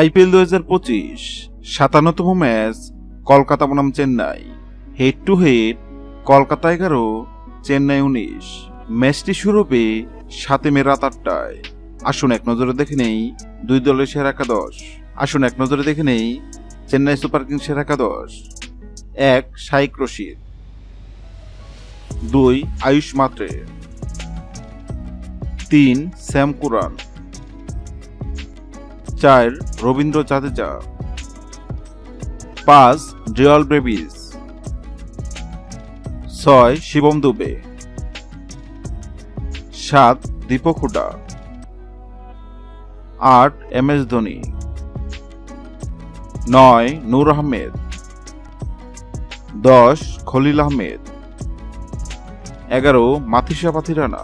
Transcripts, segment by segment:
IPL দু হাজার পঁচিশ, সাতান্নতম ম্যাচ, কলকাতা বনাম Chennai. Head to head Kolkata এগারো, চেন্নাই উনিশ। ম্যাচটি শুরু হবে সাতে মে রাত আটটায়। আসুন এক নজরে দেখে নেই দুই দলের সেরা একাদশ। আসুন এক নজরে দেখে নেই চেন্নাই সুপার কিংস সেরা একাদশ। এক, শাইক রশিদ। দুই, আয়ুষ মাত্রে। তিন, শ্যাম কুরান। চার রবীন্দ্র জাদেজা। পাঁচ ড্রিয়াল ব্রেভিস ছয় শিবম দুবে। সাত দীপক হুডা। আট এম এস ধোনি। নয় নূর আহমেদ। দশ খলিল আহমেদ। এগারো মাথিসা পাথিরানা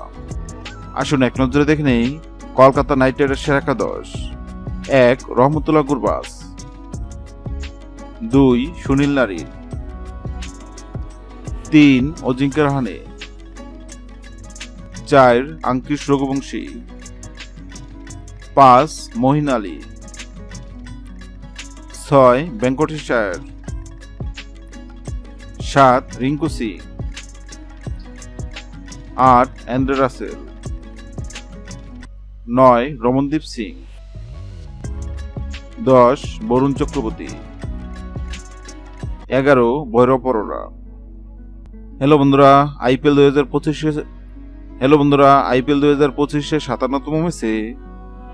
আসুন এক নজরে দেখে নেই কলকাতা নাইট রাইডার্স সেরা একাদশ। এক, রহমতুল্লাহ গুরবাস দুই, সুনীল নারী। তিন অজিঙ্ক্য রাহানে চার, আঙ্কিশ রঘুবংশী। পাঁচ, মহিন আলী। ছয়, ভেঙ্কটেশ সাত, রিঙ্কু সিং। আট অ্যান্ড্রে নয়, রমনদীপ সিং। দশ, বরুণ চক্রবর্তী। এগারো, ভৈরব হ্যালো বন্ধুরা, আইপিএল দু হাজার পঁচিশে হ্যালো বন্ধুরা, আইপিএল দু হাজার পঁচিশে সাতান্নতম ম্যাচে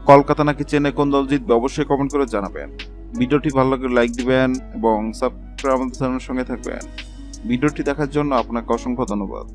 কলকাতা নাকি চেন্নাই কোন দল জিতবে অবশ্যই কমেন্ট করে জানাবেন। ভিডিওটি ভালো লাগলে লাইক দিবেন এবং সাবস্ক্রাইব আমাদের সঙ্গে থাকবেন। ভিডিওটি দেখার জন্য আপনাকে অসংখ্য ধন্যবাদ।